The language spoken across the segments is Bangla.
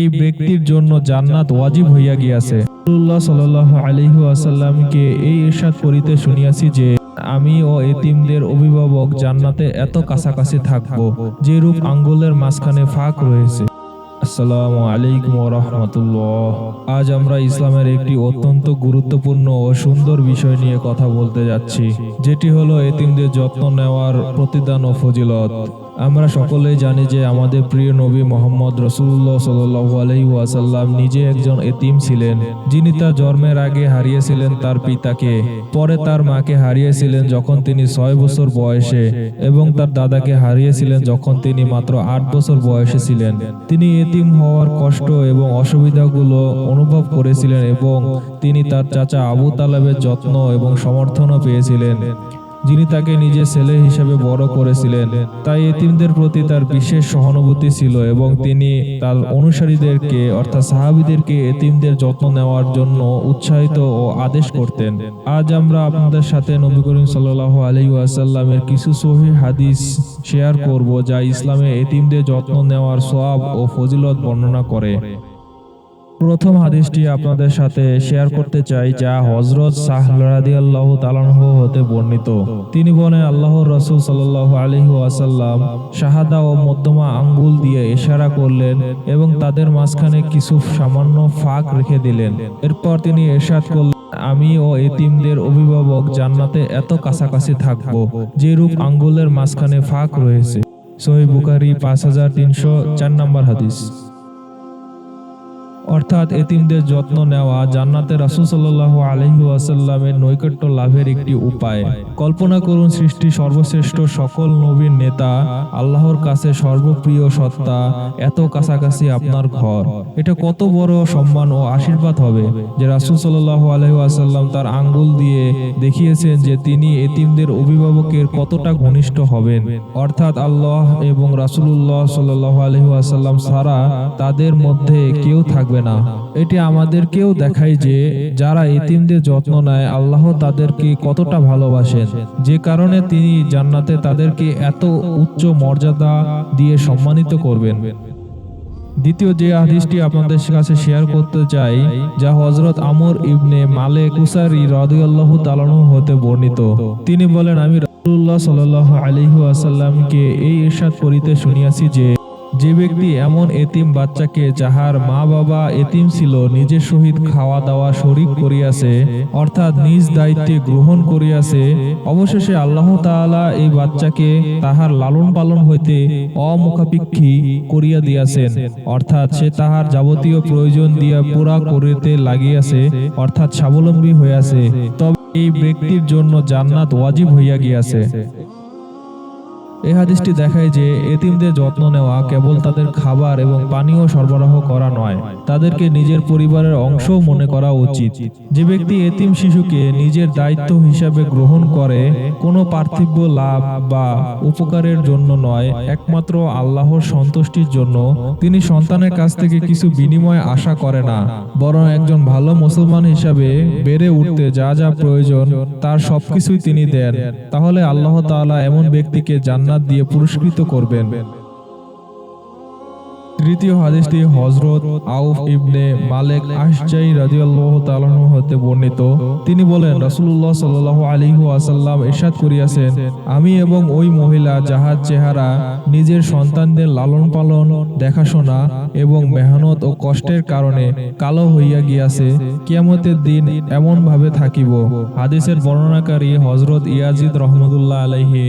এই ব্যক্তির জন্য জান্নাত ওয়াজিব হইয়া গিয়াছে। রাসূলুল্লাহ সাল্লাল্লাহু আলাইহি ওয়াসাল্লামকে এই ইরশাদ করিতে শুনিয়াছি যে, আমি ও এতিমদের অভিভাবক জান্নাতে এত কাছাকাছি থাকব, যে রূপ আঙ্গুলের মাঝখানে ফাঁক রয়েছে। আসসালামু আলাইকুম রহমতুল্লাহ। আজ আমরা ইসলামের একটি অত্যন্ত গুরুত্বপূর্ণ ও সুন্দর বিষয় নিয়ে কথা বলতে যাচ্ছি, যেটি হলো এতিমদের যত্ন নেওয়ার প্রতিদান ও ফজিলত। আমরা সকলেই জানি যে আমাদের প্রিয় নবী মোহাম্মদ রসুল্লাহ সাল্লু আলহি ওয়াসাল্লাম নিজে একজন এতিম ছিলেন, যিনি তার জন্মের আগে হারিয়েছিলেন তার পিতাকে, পরে তার মাকে হারিয়েছিলেন যখন তিনি ছয় বছর বয়সে এবং তার দাদাকে হারিয়েছিলেন যখন তিনি মাত্র আট বছর বয়সে ছিলেন। তিনি এতিম হওয়ার কষ্ট এবং অসুবিধাগুলো অনুভব করেছিলেন এবং তিনি তার চাচা আবু তালেবের যত্ন এবং সমর্থনও পেয়েছিলেন। যিনি তাকে নিজের ছেলে হিসেবে বড় করেছিলেন। তাই এতিমদের প্রতি তার বিশেষ সহানুভূতি ছিল এবং তিনি তার অনুসারীদেরকে, অর্থাৎ সাহাবিদেরকে এতিমদের যত্ন নেওয়ার জন্য উৎসাহিত ও আদেশ করতেন। আজ আমরা আপনাদের সাথে নবী করিম সাল্লাহ আলী ওয়াসাল্লামের কিছু সহি হাদিস শেয়ার করব যা ইসলামে এতিমদের যত্ন নেওয়ার সোয়াব ও ফজিলত বর্ণনা করে। প্রথম হাদিসটি আপনাদের সাথে শেয়ার করতে চাই, যা হজরত তালানহ হতে বর্ণিত। তিনি বলেন আল্লাহ রসুল সাল্লাহ আলহি ওয়াসাল্লাম শাহাদা ও মধ্যমা আঙ্গুল দিয়ে ইশারা করলেন এবং তাদের মাঝখানে কিছু সামান্য ফাঁক রেখে দিলেন। এরপর তিনি এরশাদ করলেন, আমি ও এতিমদের অভিভাবক জান্নাতে এত কাছাকাছি থাকব যে রূপ আঙ্গুলের মাঝখানে ফাঁক রয়েছে। সহি বুখারি পাঁচ হাজার তিনশো চার নম্বর হাদিস। অর্থাৎ এতিমদের যত্ন নেওয়া জান্নাতে রাসুল সাল্লাহ আলহি ওয়াসাল্লামের নৈকট্য লাভের একটি উপায়। কল্পনা করুন সৃষ্টি সর্বশ্রেষ্ঠ সকল নবীর নেতা, আল্লাহর কাছে সর্বপ্রিয় সত্তা, এত কাছাকাছি আপনার ঘর। এটা কত বড় সম্মান ও আশীর্বাদ হবে যে রাসুল সাল্লাহ আলহি ওয়াসাল্লাম তার আঙ্গুল দিয়ে দেখিয়েছেন যে তিনি এতিমদের অভিভাবকের কতটা ঘনিষ্ঠ হবেন। অর্থাৎ আল্লাহ এবং রাসুলুল্লাহ সাল্লাহ আলহি ওয়াসাল্লাম ছাড়া তাদের মধ্যে কেউ থাকবে না। এটি আমাদেরকেও দেখায় যে যারা এতিমদের যত্ন নেয়, আল্লাহ তাদেরকে কতটা ভালোবাসেন। যে কারণে তিনি জান্নাতে তাদেরকে এত উচ্চ মর্যাদা দিয়ে সম্মানিত করবেন। দ্বিতীয় যে হাদিসটি আপনাদের কাছে শেয়ার করতে চাই, যা হজরত আমর ইবনে মালে কুসারি রাদিয়াল্লাহু তাআলা হতে বর্ণিত। তিনি বলেন, আমি রাসূলুল্লাহ সাল্লাল্লাহু আলাইহি ওয়াসাল্লামকে এই ইরশাদ করিতে শুনিয়াছি যে যে ব্যক্তি এমন এতিম বাচ্চাকে যাহার মা বাবা এতিম ছিল নিজের সহিত খাওয়া দাওয়া শরিক করিয়াছে, অর্থাৎ নিজ দায়িত্বে গ্রহণ করিয়াছে, অবশেষে আল্লাহ তাআলা এই বাচ্চাকে তাহার লালন পালন হইতে অমুখাপেক্ষী করিয়া দিয়াছেন। অর্থাৎ সে তাহার যাবতীয় প্রয়োজন দিয়া পুরা করিতে লাগিয়াছে, অর্থাৎ স্বাবলম্বী হইয়াছে। তবে এই ব্যক্তির জন্য জান্নাত ওয়াজিব হইয়া গিয়াছে। এই হাদিসটি দেখায় যে এতিমদের যত্ন নেওয়া কেবল তাদের খাবার এবং পানীয় সরবরাহ করা নয়, তাদেরকে নিজের পরিবারের অংশও মনে করা উচিত। যে ব্যক্তি এতিম শিশুকে নিজের দায়িত্ব হিসাবে গ্রহণ করে, কোনো পার্থিব্য লাভ বা উপকারের জন্য নয়, একমাত্র আল্লাহর সন্তুষ্টির জন্য, তিনি সন্তানের কাছ থেকে কিছু বিনিময় আশা করে না, বরং একজন ভালো মুসলমান হিসাবে বেড়ে উঠতে যা যা প্রয়োজন, তার সবকিছুই তিনি দেন। তাহলে আল্লাহ তাআলা এমন ব্যক্তিকে জান্নাত জান্নাত দিয়ে পুরস্কৃত করবেন। তৃতীয় হাদিসটি হজরত আউফ ইবনে মালেক আশজাই রাদিয়াল্লাহু তাআলা হতে বর্ণিত। তিনি বলেন, রাসূলুল্লাহ সাল্লাল্লাহু আলাইহি ওয়াসাল্লাম ইরশাদ করিয়াছেন, আমি এবং ওই মহিলা যাহার চেহারা, নিজের সন্তানদের লালন পালন, দেখাশোনা এবং মেহনত ও কষ্টের কারণে কালো হইয়া গিয়াছে, কিয়ামতের দিন এমন ভাবে থাকিব। হাদিসের বর্ণনাকারী হজরত ইয়াজিদ রহমতুল্লাহ আলাইহি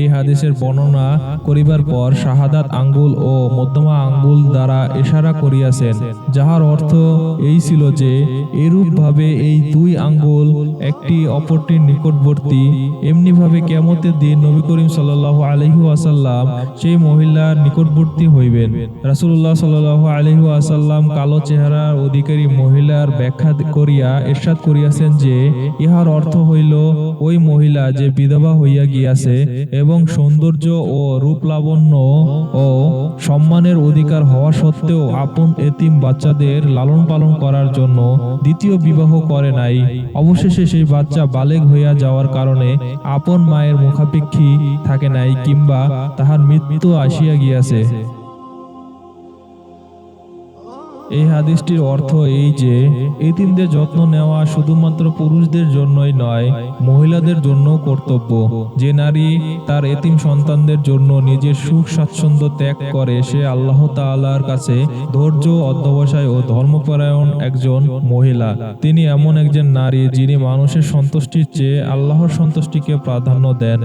এই হাদিসের বর্ণনা করিবার পর শাহাদাত আঙ্গুল ও মধ্যমা আঙ্গুল দ্বারা ইশারা করিয়াছেন, যাহার অর্থ এই ছিল যে এরূপ ভাবে এই দুই আঙ্গুল, একটি অপরটির নিকটবর্তী এমনি ভাবে কেমতের দিন নবী করিম সাল্লাহ আলহি আসাল্লাম সেই মহিলার নিকটবর্তী হইবেন। রাসুল্লাহ সাল্লাহ আলহি আসাল্লাম কালো চেহারার অধিকারী মহিলার ব্যাখ্যা করিয়া এরশাদ করিয়াছেন যে, ইহার অর্থ হইল, ওই মহিলা যে বিধবা হইয়া গিয়াছে এবং সৌন্দর্য ও রূপ লাবণ্য ও সম্মানের অধিকার হওয়া সত্ত্বেও আপন এতিম বাচ্চাদের লালন পালন করার জন্য দ্বিতীয় বিবাহ করে নাই। অবশেষে সেই বাচ্চা বালেগ হইয়া যাওয়ার কারণে আপন মায়ের মুখাপেক্ষী থাকে নাই কিংবা তাহার মৃত্যু আসিয়া গিয়াছে। এই হাদিসটির অর্থ এই যে, এতিমদের যত্ন নেওয়া শুধুমাত্র পুরুষদের জন্যই নয়, মহিলাদের জন্য কর্তব্য। যে নারী তার এতিম সন্তানদের জন্য নিজের সুখ স্বাচ্ছন্দ্য ত্যাগ করে, সে আল্লাহ তাআলার কাছে ধৈর্য, অধ্যবসায় ও ধর্মপরায়ণ একজন মহিলা। তিনি এমন একজন নারী যিনি মানুষের সন্তুষ্টির চেয়ে আল্লাহর সন্তুষ্টিকে প্রাধান্য দেন।